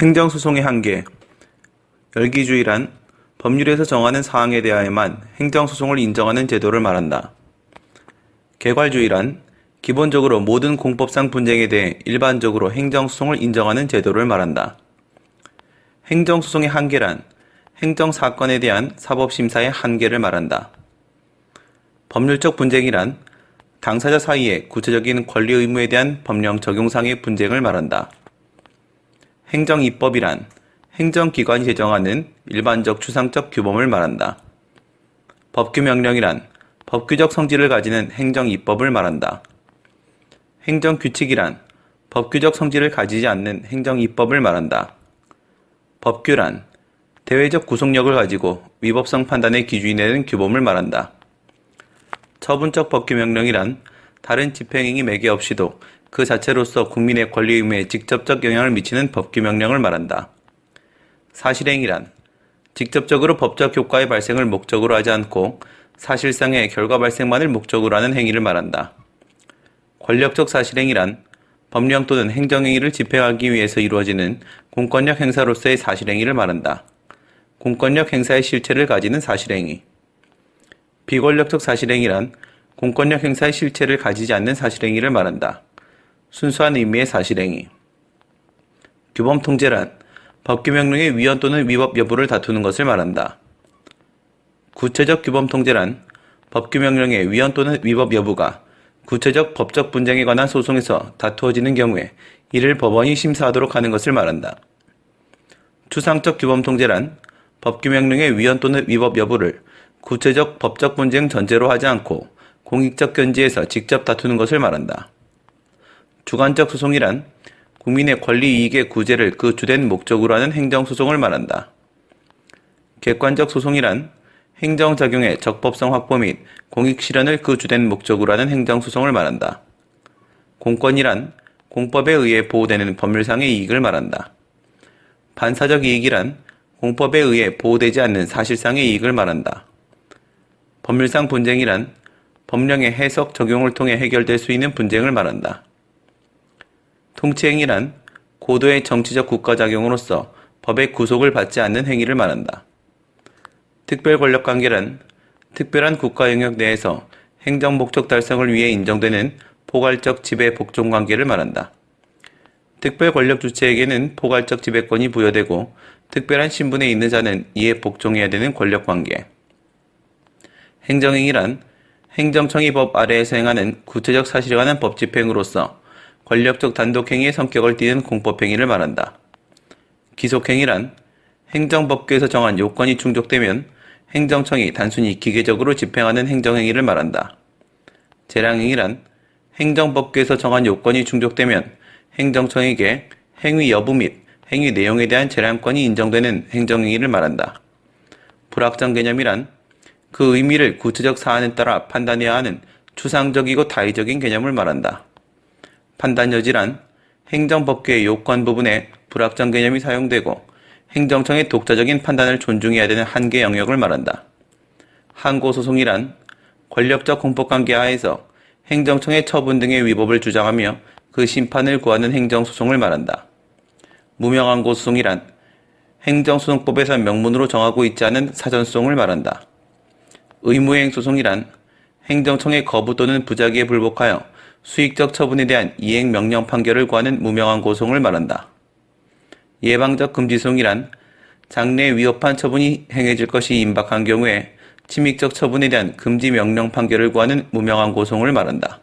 행정소송의 한계 열기주의란 법률에서 정하는 사항에 대하여만 행정소송을 인정하는 제도를 말한다. 개괄주의란 기본적으로 모든 공법상 분쟁에 대해 일반적으로 행정소송을 인정하는 제도를 말한다. 행정소송의 한계란 행정사건에 대한 사법심사의 한계를 말한다. 법률적 분쟁이란 당사자 사이의 구체적인 권리 의무에 대한 법령 적용상의 분쟁을 말한다. 행정입법이란 행정기관이 제정하는 일반적 추상적 규범을 말한다. 법규명령이란 법규적 성질을 가지는 행정입법을 말한다. 행정규칙이란 법규적 성질을 가지지 않는 행정입법을 말한다. 법규란 대외적 구속력을 가지고 위법성 판단의 기준이 되는 규범을 말한다. 처분적 법규명령이란 다른 집행행위 매개 없이도 그 자체로서 국민의 권리 의무에 직접적 영향을 미치는 법규명령을 말한다. 사실행위란 직접적으로 법적 효과의 발생을 목적으로 하지 않고 사실상의 결과 발생만을 목적으로 하는 행위를 말한다. 권력적 사실행위란 법령 또는 행정행위를 집행하기 위해서 이루어지는 공권력 행사로서의 사실행위를 말한다. 공권력 행사의 실체를 가지는 사실행위. 비권력적 사실행위란 공권력 행사의 실체를 가지지 않는 사실행위를 말한다. 순수한 의미의 사실행위. 규범 통제란 법규명령의 위헌 또는 위법 여부를 다투는 것을 말한다. 구체적 규범 통제란 법규명령의 위헌 또는 위법 여부가 구체적 법적 분쟁에 관한 소송에서 다투어지는 경우에 이를 법원이 심사하도록 하는 것을 말한다. 추상적 규범 통제란 법규명령의 위헌 또는 위법 여부를 구체적 법적 분쟁 전제로 하지 않고 공익적 견지에서 직접 다투는 것을 말한다. 주관적 소송이란 국민의 권리 이익의 구제를 그 주된 목적으로 하는 행정소송을 말한다. 객관적 소송이란 행정작용의 적법성 확보 및 공익 실현을 그 주된 목적으로 하는 행정소송을 말한다. 공권이란 공법에 의해 보호되는 법률상의 이익을 말한다. 반사적 이익이란 공법에 의해 보호되지 않는 사실상의 이익을 말한다. 법률상 분쟁이란 법령의 해석 적용을 통해 해결될 수 있는 분쟁을 말한다. 통치행위란 고도의 정치적 국가작용으로서 법의 구속을 받지 않는 행위를 말한다. 특별 권력 관계란 특별한 국가 영역 내에서 행정 목적 달성을 위해 인정되는 포괄적 지배 복종 관계를 말한다. 특별 권력 주체에게는 포괄적 지배권이 부여되고 특별한 신분에 있는 자는 이에 복종해야 되는 권력 관계. 행정행위란 행정청이 법 아래에서 행하는 구체적 사실에 관한 법 집행으로서 권력적 단독행위의 성격을 띠는 공법행위를 말한다. 기속행위란 행정법규에서 정한 요건이 충족되면 행정청이 단순히 기계적으로 집행하는 행정행위를 말한다. 재량행위란 행정법규에서 정한 요건이 충족되면 행정청에게 행위 여부 및 행위 내용에 대한 재량권이 인정되는 행정행위를 말한다. 불확정 개념이란 그 의미를 구체적 사안에 따라 판단해야 하는 추상적이고 다의적인 개념을 말한다. 판단 여지란 행정법규의 요건 부분에 불확정 개념이 사용되고 행정청의 독자적인 판단을 존중해야 되는 한계 영역을 말한다. 항고소송이란 권력적 공법관계 하에서 행정청의 처분 등의 위법을 주장하며 그 심판을 구하는 행정소송을 말한다. 무명항고소송이란 행정소송법에서 명문으로 정하고 있지 않은 사전소송을 말한다. 의무행 소송이란 행정청의 거부 또는 부작위에 불복하여 수익적 처분에 대한 이행 명령 판결을 구하는 무명한 고송을 말한다. 예방적 금지소송이란 장래에 위협한 처분이 행해질 것이 임박한 경우에 침익적 처분에 대한 금지 명령 판결을 구하는 무명한 고송을 말한다.